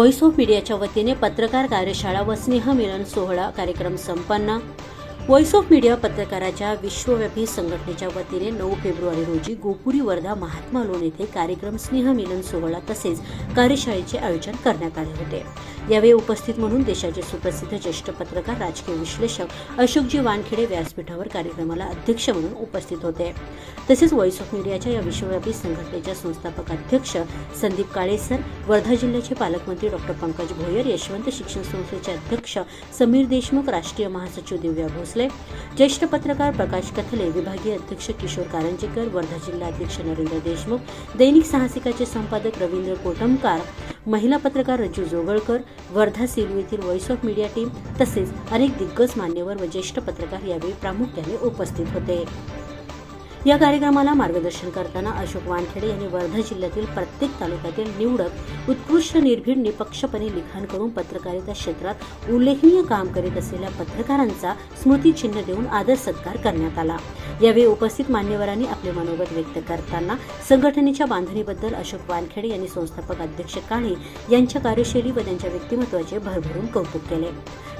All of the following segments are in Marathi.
व्हॉइस ऑफ मीडियाच्या वतीने पत्रकार कार्यशाळा व स्नेहमिलन सोहळा कार्यक्रम संपन्न. व्हॉइस ऑफ मीडिया पत्रकाराच्या विश्वव्यापी संघटनेच्या वतीने नऊ फेब्रुवारी रोजी गोपुरी वर्धा महात्मा लोण येथे कार्यक्रम स्नेहमिलन सोहळा तसेच कार्यशाळेचे आयोजन करण्यात आले होते. यावेळी उपस्थित म्हणून देशाचे सुप्रसिद्ध ज्येष्ठ पत्रकार राजकीय विश्लेषक अशोकजी वानखेडे व्यासपीठावर कार्यक्रमाला अध्यक्ष म्हणून उपस्थित होते. तसेच व्हॉइस ऑफ मीडियाच्या या विश्वव्यापी संघटनेच्या संस्थापक अध्यक्ष संदीप काळे सर वर्धा जिल्ह्याचे पालकमंत्री डॉक्टर पंकज भोयर यशवंत शिक्षण संस्थेचे अध्यक्ष समीर देशमुख राष्ट्रीय महासचिव दिव्या भोसले ज्येष्ठ पत्रकार प्रकाश कथले विभागीय अध्यक्ष किशोर कारंजेकर वर्धा जिल्हा अध्यक्ष नरेंद्र देशमुख दैनिक साहसिकाचे संपादक रवींद्र कोटमकार महिला पत्रकार रज्जू जोगळकर वर्धा सेलू येथील व्हॉइस ऑफ मीडिया टीम तसेच अनेक दिग्गज मान्यवर व ज्येष्ठ पत्रकार यावेळी प्रामुख्याने उपस्थित होते. या कार्यक्रमाला मार्गदर्शन करताना अशोक वानखेडे यांनी वर्धा जिल्ह्यातील प्रत्येक तालुक्यातील निवडक उत्कृष्ट निर्भीड निपक्षपणे लिखाण करून पत्रकारिता क्षेत्रात उल्लेखनीय काम करीत असलेल्या पत्रकारांचा स्मृतिचिन्ह देऊन आदर सत्कार करण्यात आला. यावेळी उपस्थित मान्यवरांनी आपले मनोगत व्यक्त करताना संघटनेच्या बांधणीबद्दल अशोक वानखेडे यांनी संस्थापक अध्यक्ष काळे यांच्या कार्यशैली व त्यांच्या व्यक्तिमत्वाचे भरभरून कौतुक केले.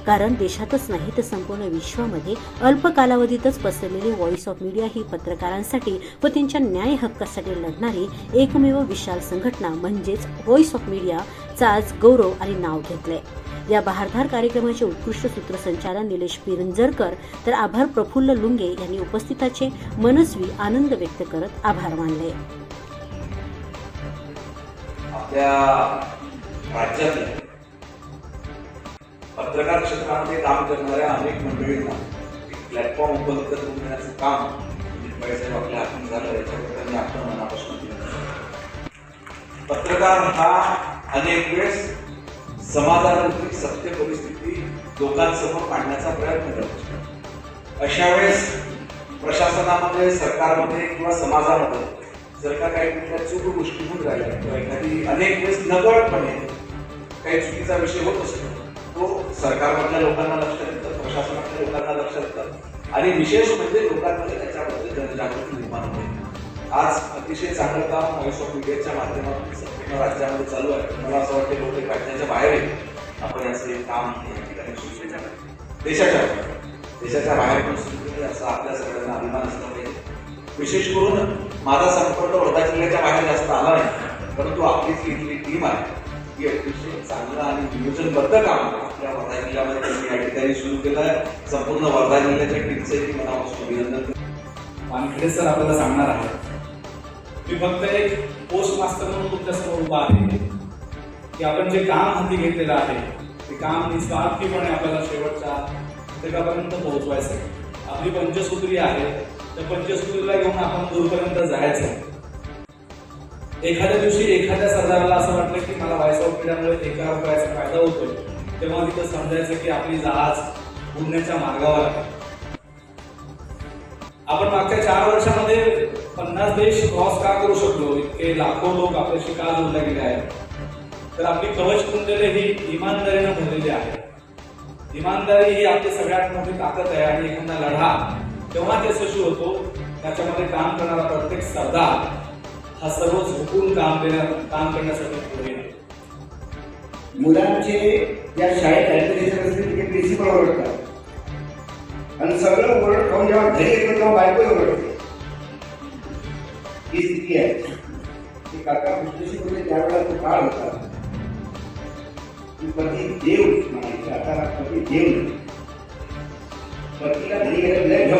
कारण देशातच नाही तर संपूर्ण विश्वामध्ये अल्प कालावधीतच पसरलेली व्हॉइस ऑफ मीडिया ही पत्रकारांसाठी व त्यांच्या न्याय हक्कासाठी लढणारी एकमेव विशाल संघटना म्हणजेच व्हॉइस ऑफ मीडियाचा आज गौरव आणि नाव घेतलंय. या बहारधार कार्यक्रमाचे उत्कृष्ट सूत्रसंचालन निलेश पिरंजरकर तर आभार प्रफुल्ल लुंगे यांनी उपस्थिताचे मनस्वी आनंद व्यक्त करत आभार मानले. आपल्या राज्यातल्या पत्रकार क्षेत्रामध्ये काम करणाऱ्या अनेक मंडळींना प्लॅटफॉर्म उपलब्ध करून देण्याचं काम अजित आपल्या हातून झालं याच्यावर त्यांनी आपल्या मनापासून पत्रकार हा अनेक वेळेस समाजावरची सत्य परिस्थिती लोकांसमोर मांडण्याचा प्रयत्न करतो अशा वेळेस प्रशासनामध्ये सरकारमध्ये किंवा समाजामध्ये जर का काही कुठल्या चूक गोष्टी होऊन राहिल्या किंवा एखादी अनेक वेळेस नकळपणे काही चुकीचा विषय होत असतो तो सरकारमधल्या लोकांना लक्ष देतं प्रशासनातल्या लोकांना लक्ष देतं. आणि विशेष म्हणजे लोकांमध्ये त्याच्याबद्दल जनजागृती निर्माण होते. आज अतिशय चांगलं काम व्हॉइस ऑफ मीडियाच्या माध्यमातून संपूर्ण राज्यामध्ये चालू आहे. मला असं वाटतं बहुतेक राज्याच्या बाहेर आपण याचं काम या ठिकाणी देशाच्या देशाच्या बाहेर पण सुरू असं आपल्या सगळ्यांना अभिमान असला पाहिजे. विशेष करून माझा संपर्क वर्धा जिल्ह्याच्या बाहेर जास्त आला नाही. परंतु आपली जी इथली टीम आहे. ही अतिशय चांगलं आणि नियोजनबद्ध काम आपल्या वर्धा जिल्ह्यामध्ये त्यांनी या ठिकाणी सुरू केलं आहे. संपूर्ण वर्धा जिल्ह्याच्या टीमचे मनापासून अभिनंदन. वानखेडे सर आपल्याला सांगणार आहे मी फक्त एक पोस्ट मास्टर म्हणून तुमच्यासमोर उभा आहे. की आपण जे काम हाती घेतलेलं आहे ते काम निस्वार्थीपणे आपल्याला शेवटच्या प्रत्येकापर्यंत पोहोचवायचं आहे. आपली पंचसूत्री आहे. त्या पंचसूत्रीला घेऊन आपण दूरपर्यंत जायचं आहे. एखाद्या दिवशी एखाद्या सरदाराला असं वाटलं की मला व्हायस ऑफ मीडियामुळे एका रुपयाचा फायदा होतोय. तेव्हा तिथं समजायचं की आपली जहाज बुडण्याच्या मार्गावर आहे. आपण मागच्या चार वर्षामध्ये पन्नास देश क्रॉस का करू शकलो? इतके लाखो लोक आपल्याशी का जोडले गेले आहेत? तर आपली कवच कुंडले ही इमानदारीनं भरलेली आहे इमानदारी ही आपली सगळ्यात मोठी ताकद आहे आणि एखादा लढा तेव्हा ते यशस्वी होतो त्याच्यामध्ये काम करणारा प्रत्येक सरदार हा सर्व झोपून काम देण्या काम करण्यासाठी पुढे मुलांचे या शाळेत ऍडमिशन असतील तिथे प्रिन्सिपल ओरडतात. आणि सगळं ओरड खाऊन जेव्हा घरी येतो तेव्हा बायको ओरडते. ही स्थिती आहे. ते काका कृष्णशी म्हणजे त्यावेळेला तो काळ होता. पती देव म्हणायचे आता पती देव नाही. पतीला घरी गेलं लय